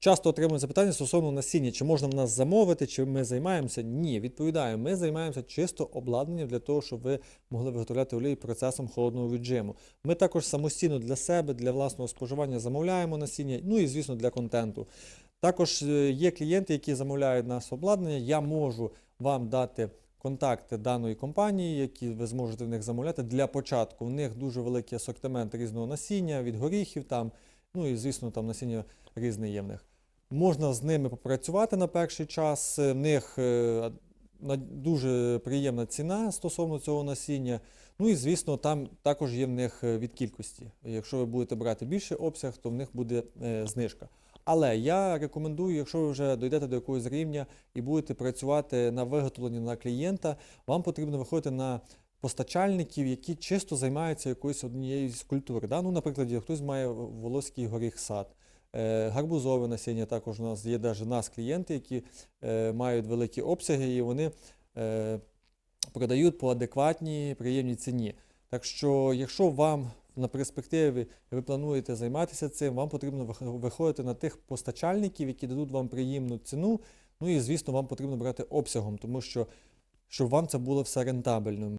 Часто отримуємо запитання стосовно насіння, чи можна в нас замовити, чи ми займаємося. Ні, відповідаю, ми займаємося чисто обладнанням для того, щоб ви могли виготовляти олії процесом холодного віджиму. Ми також самостійно для себе, для власного споживання замовляємо насіння, ну і звісно для контенту. Також е, є клієнти, які замовляють нас обладнання. Я можу вам дати контакти даної компанії, які ви зможете в них замовляти. Для початку в них дуже великий асортимент різного насіння, від горіхів там, ну і звісно, там насіння різне є. Можна з ними попрацювати на перший час. В них е, дуже приємна ціна стосовно цього насіння. Ну і звісно, там також є в них е, від кількості. Якщо ви будете брати більший обсяг, то в них буде е, знижка. Але я рекомендую, якщо ви вже дійдете до якогось рівня і будете працювати на виготовленні на клієнта, вам потрібно виходити на постачальників, які чисто займаються якоюсь однією з культур. Да? Ну, наприклад, хтось має волоський горіх сад. Е, Гарбузове насіння також у нас є навіть нас клієнти, які е, мають великі обсяги і вони е, продають по адекватній, приємній ціні. Так що, якщо вам на перспективі ви плануєте займатися цим, вам потрібно виходити на тих постачальників, які дадуть вам приємну ціну. Ну і звісно, вам потрібно брати обсягом, тому що щоб вам це було все рентабельно.